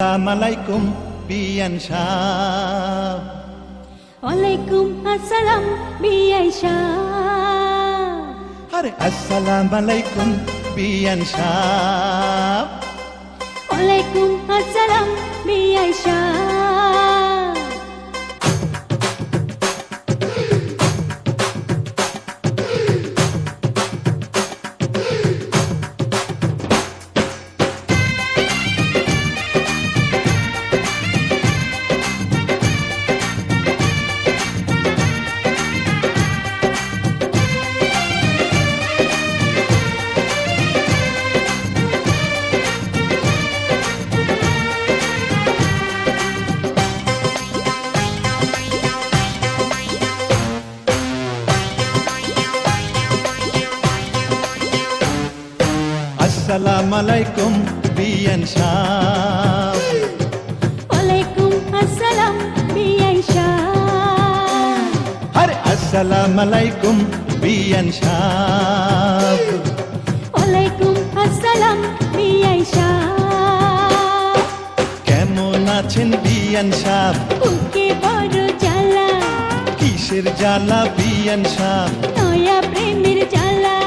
আসসালামালাইকুম বিয়ান সাহ ওয়ালাইকুম আসসালাম বিআই শাহ আরে আসসালামালাইকুম বিয়ান সাহ ওয়ালাইকুম আসসালাম বিআই শাহ আসসালামালাইকুম বিয়ান সাহ ওয়ালাইকুম আসসালাম শাহ আরে আসসালামালাইকুম বিয়ান সাহ ওয়ালাইকুম আসসালাম শাহ কেমন আছেন বিয়ান সাহ বুকে বড় জ্বালা। কিসের জ্বালা বিয়ান সাহ নয়া প্রেমের জ্বালা।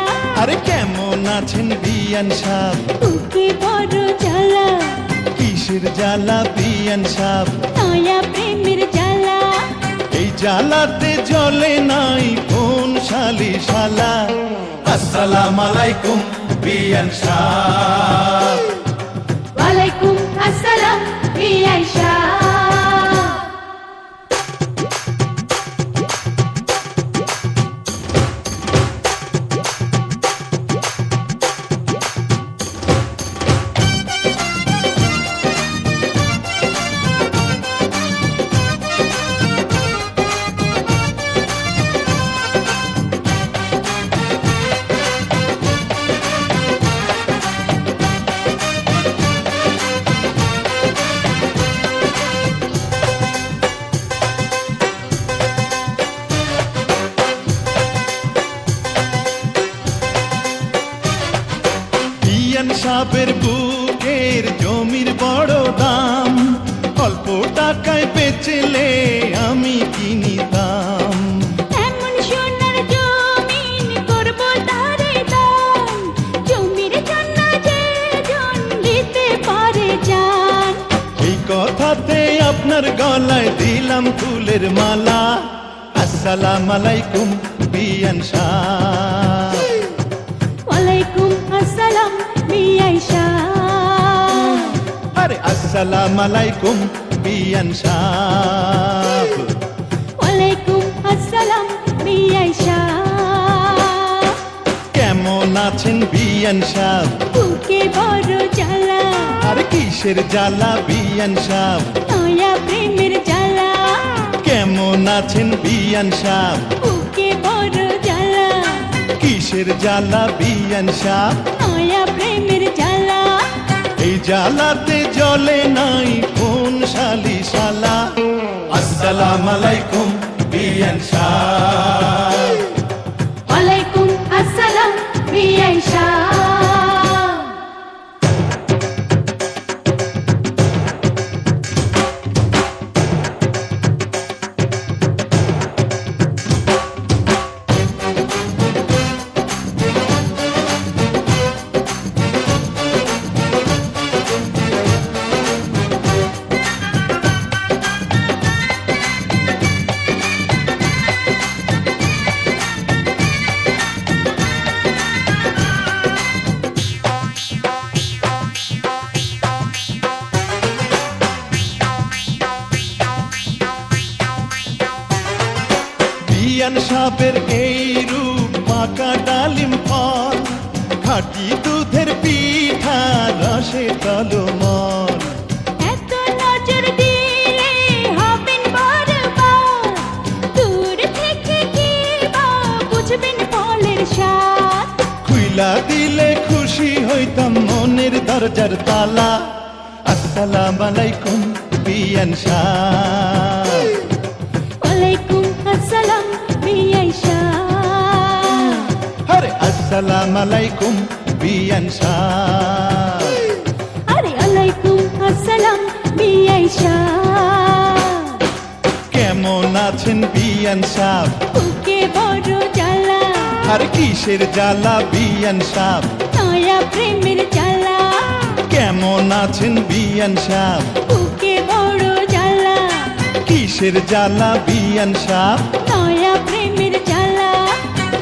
আরে কেমন আছেন বিয়ান সাহ? বুকে বড় জ্বালা। কিসের জ্বালা বিয়ান সাহ? নয়া প্রেমের জ্বালা। এই জ্বালাতে জ্বলে নাই কোন শালি শালা আসসালাম আলাইকুম বিয়ান সাহ। বিয়ান বুকের জমির বড় দাম। অল্প টাকায় বেচলে আমি কিনিতাম পারে জান এই কথাতে আপনার গলায় দিলাম ফুলের মালা। আসসালাম আলাইকুম বিয়ান সাহ ওয়ালাইকুম আসসালাম। আরে আসসালাম আলাইকুম বিয়ান সাহ ওয়ালাইকুম আসসালাম বিআই শাহ কেমন আছেন বিয়ান সাহ বুকে বড় জ্বালা। আর কিসের জ্বালা বিয়ান সাহ নয়া প্রেমের জ্বালা। কেমন আছেন বিয়ান সাহ বুকে বড় জ্বালা। কিসের জ্বালা বিয়ান সাহ নয়া প্রেমের জ্বালা। এই জ্বালাতে জলে নাই কোন শালি শালা আসসালাম আলাইকুম। বিয়ান সাপের এই রূপ পাকা ডালিম ফল খাটি দুধের পিঠা রসে তলমল খুইলা দিলে খুশি হইতাম মনের দরজার তালা। আসসালাম আলাইকুম বিয়ান সাহ। আসসালাম আলাইকুম বিয়ান সাহ আরে আলাইকুম আসসালাম বিয়াই শাহ। কেমন আছেন বিয়ান সাহ বুকে বড় জ্বালা। আর কিসের জ্বালা বিয়ান সাহ নয়া প্রেমের জ্বালা। কেমন আছেন বিয়ান সাহ বুকে বড় জ্বালা। কিসের জ্বালা বিয়ান সাহ নয়া প্রেমের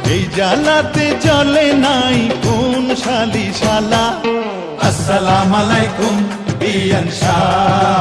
এই জ্বালাতে চলে নাই কোন শালি শালা আসসালাম আলাইকুম বিয়ান শাহ।